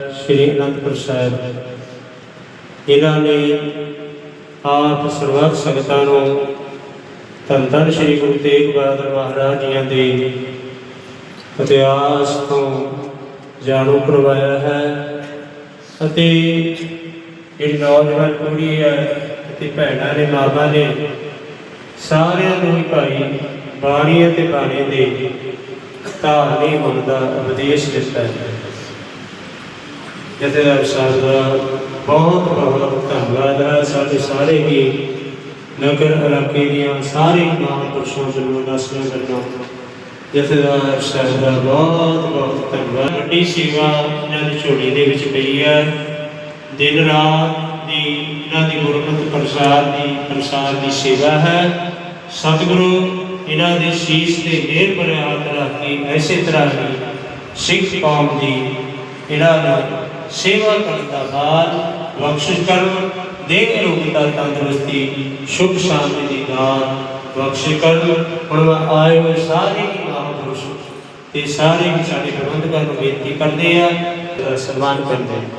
ਸ਼੍ਰੀ ਅਨੰਦਪੁਰ ਸਾਹਿਬ, ਇਹਨਾਂ ਨੇ ਆਪ ਸਰਬੱਤ ਸੰਗਤਾਂ ਨੂੰ ਧੰਨ ਧੰਨ ਸ਼੍ਰੀ ਗੁਰੂ ਤੇਗ ਬਹਾਦਰ ਮਹਾਰਾਜ ਜੀਆਂ ਦੇ ਇਤਿਹਾਸ ਤੋਂ ਜਾਣੂ ਕਰਵਾਇਆ ਹੈ ਅਤੇ ਜਿਹੜੀ ਨੌਜਵਾਨ ਪੀੜ੍ਹੀ ਹੈ ਅਤੇ ਭੈਣਾਂ ਨੇ, ਮਾਵਾਂ ਨੇ, ਸਾਰਿਆਂ ਨੂੰ ਹੀ ਭਾਈ ਬਾਣੀ ਅਤੇ ਬਾਣੀ ਦੇ ਧਾਰਨੀ ਹੋਣ ਦਾ ਉਪਦੇਸ਼ ਦਿੱਤਾ ਹੈ। ਜਥੇਦਾਰ ਸਾਹਿਬ ਦਾ ਬਹੁਤ ਬਹੁਤ ਧੰਨਵਾਦ ਹੈ ਸਾਡੇ ਸਾਰੇ ਹੀ ਨਗਰ ਇਲਾਕੇ ਦੀਆਂ ਸਾਰੇ ਮਹਾਂਪੁਰਸ਼ਾਂ ਵੱਲੋਂ ਦਾਸੀਆਂ ਕਰਨਾ ਜਥੇਦਾਰ ਸਾਹਿਬ ਦਾ ਬਹੁਤ ਬਹੁਤ ਧੰਨਵਾਦ। ਵੱਡੀ ਸੇਵਾ ਇਹਨਾਂ ਦੀ ਝੋਲੀ ਦੇ ਵਿੱਚ ਪਈ ਹੈ ਦਿਨ ਰਾਤ ਦੀ ਇਹਨਾਂ ਦੀ ਗੁਰਮਤਿ ਪ੍ਰਸਾਰ ਦੀ ਪ੍ਰਸਾਰ ਦੀ ਸੇਵਾ ਹੈ। ਸਤਿਗੁਰੂ ਇਹਨਾਂ ਦੇ ਸ਼ੀਸ਼ ਤੇ ਮਿਹਰ ਭਰੇ ਹੱਥ ਰੱਖ ਕੇ ਐਸੇ ਤਰ੍ਹਾਂ ਹੀ ਸਿੱਖ ਕੌਮ ਦੀ ਇਹਨਾਂ ਨੂੰ ਸੇਵਾ ਕਰਨ ਦਾ ਬਾਦ ਬਖਸ਼ਿਸ਼ ਕਰਨ ਦੇਹ ਅਰੋਗਤਾ ਤੰਦਰੁਸਤੀ, ਸੁਖ ਸ਼ਾਂਤੀ ਦੀ ਦਾਤ ਬਖਸ਼ਿਸ਼ ਕਰਨ। ਹੁਣ ਮੈਂ ਆਏ ਹੋਏ ਸਾਰੇ ਹੀ ਮਹਾਂਪੁਰਸ਼ ਤੇ ਸਾਰੇ ਹੀ ਸਾਡੇ ਪ੍ਰਬੰਧਕਾਂ ਨੂੰ ਬੇਨਤੀ ਕਰਦੇ ਆ ਸਨਮਾਨ ਕਰਦੇ ਆ